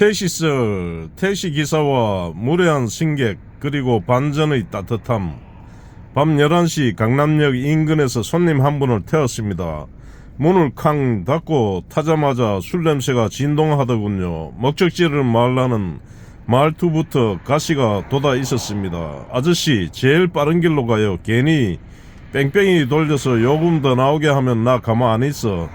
태시설, 태시기사와 무례한 승객, 그리고 반전의 따뜻함. 밤 11시 강남역 인근에서 손님 한 분을 태웠습니다. 문을 쾅 닫고 타자마자 술 냄새가 진동하더군요. 목적지를 말라는 말투부터 가시가 돋아 있었습니다. 아저씨, 제일 빠른 길로 가요. 괜히 뺑뺑이 돌려서 요금 더 나오게 하면 나 가만 안 있어.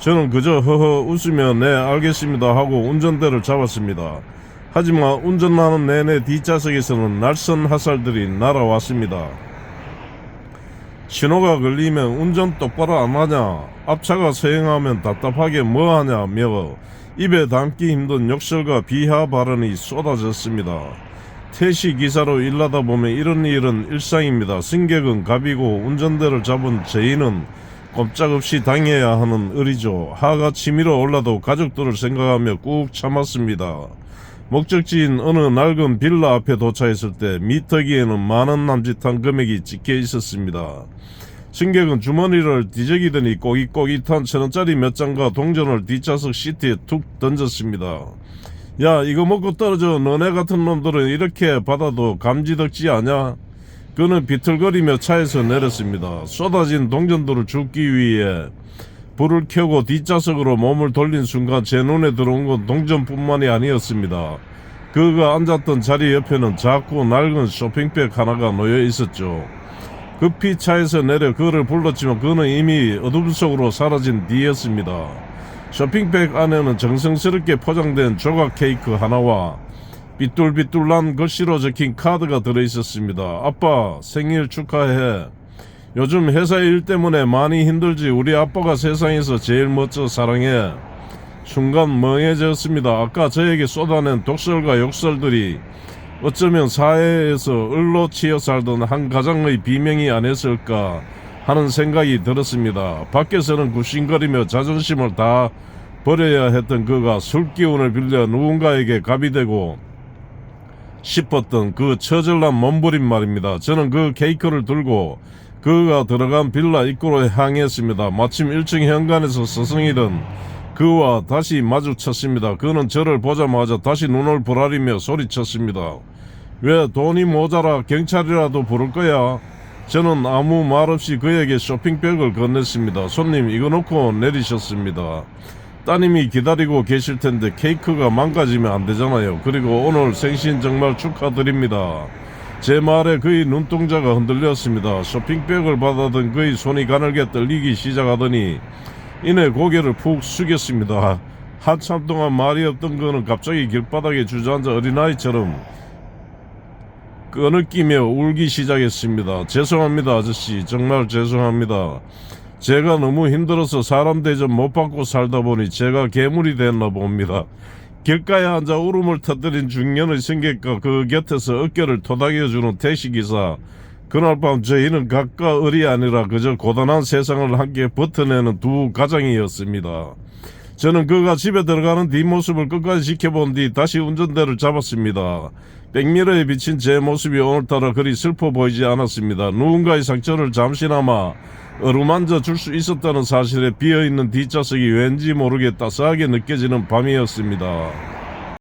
저는 그저 허허 웃으며 네 알겠습니다 하고 운전대를 잡았습니다. 하지만 운전하는 내내 뒷좌석에서는 날선 화살들이 날아왔습니다. 신호가 걸리면 운전 똑바로 안 하냐 앞차가 서행하면 답답하게 뭐 하냐며 입에 담기 힘든 욕설과 비하 발언이 쏟아졌습니다. 택시 기사로 일하다 보면 이런 일은 일상입니다. 승객은 갑이고 운전대를 잡은 저희는 꼼짝없이 당해야 하는 의리죠. 하가 치밀어 올라도 가족들을 생각하며 꾹 참았습니다. 목적지인 어느 낡은 빌라 앞에 도착했을 때 미터기에는 많은 남짓한 금액이 찍혀 있었습니다. 승객은 주머니를 뒤적이더니 꼬깃꼬깃한 천원짜리 몇 장과 동전을 뒷좌석 시트에 툭 던졌습니다. 야 이거 먹고 떨어져 너네 같은 놈들은 이렇게 받아도 감지덕지 아냐? 그는 비틀거리며 차에서 내렸습니다. 쏟아진 동전들을 줍기 위해 불을 켜고 뒷좌석으로 몸을 돌린 순간 제 눈에 들어온 건 동전뿐만이 아니었습니다. 그가 앉았던 자리 옆에는 작고 낡은 쇼핑백 하나가 놓여 있었죠. 급히 차에서 내려 그를 불렀지만 그는 이미 어둠 속으로 사라진 뒤였습니다. 쇼핑백 안에는 정성스럽게 포장된 조각 케이크 하나와 삐뚤삐뚤한 글씨로 적힌 카드가 들어있었습니다. 아빠 생일 축하해. 요즘 회사 일 때문에 많이 힘들지 우리 아빠가 세상에서 제일 멋져 사랑해. 순간 멍해졌습니다. 아까 저에게 쏟아낸 독설과 욕설들이 어쩌면 사회에서 을로 치여 살던 한 가장의 비명이 아니었을까 하는 생각이 들었습니다. 밖에서는 굽신거리며 자존심을 다 버려야 했던 그가 술 기운을 빌려 누군가에게 갑이 되고 싶었던 그 처절한 몸부림 말입니다. 저는 그 케이크를 들고 그가 들어간 빌라 입구로 향했습니다. 마침 1층 현관에서 서성이던 그와 다시 마주쳤습니다. 그는 저를 보자마자 다시 눈을 부라리며 소리쳤습니다. 왜 돈이 모자라 경찰이라도 부를 거야? 저는 아무 말 없이 그에게 쇼핑백을 건넸습니다. 손님 이거 놓고 내리셨습니다. 따님이 기다리고 계실 텐데 케이크가 망가지면 안 되잖아요. 그리고 오늘 생신 정말 축하드립니다. 제 말에 그의 눈동자가 흔들렸습니다. 쇼핑백을 받아든 그의 손이 가늘게 떨리기 시작하더니 이내 고개를 푹 숙였습니다. 한참 동안 말이 없던 그는 갑자기 길바닥에 주저앉아 어린아이처럼 끄느끼며 울기 시작했습니다. 죄송합니다, 아저씨. 정말 죄송합니다. 제가 너무 힘들어서 사람 대접 못 받고 살다 보니 제가 괴물이 됐나 봅니다. 길가에 앉아 울음을 터뜨린 중년의 승객과 그 곁에서 어깨를 토닥여주는 택시기사. 그날 밤 저희는 각과 을이 아니라 그저 고단한 세상을 함께 버텨내는 두 가장이었습니다. 저는 그가 집에 들어가는 뒷모습을 끝까지 지켜본 뒤 다시 운전대를 잡았습니다. 백미러에 비친 제 모습이 오늘따라 그리 슬퍼 보이지 않았습니다. 누군가의 상처를 잠시나마 어루만져 줄 수 있었다는 사실에 비어있는 뒷좌석이 왠지 모르게 따스하게 느껴지는 밤이었습니다.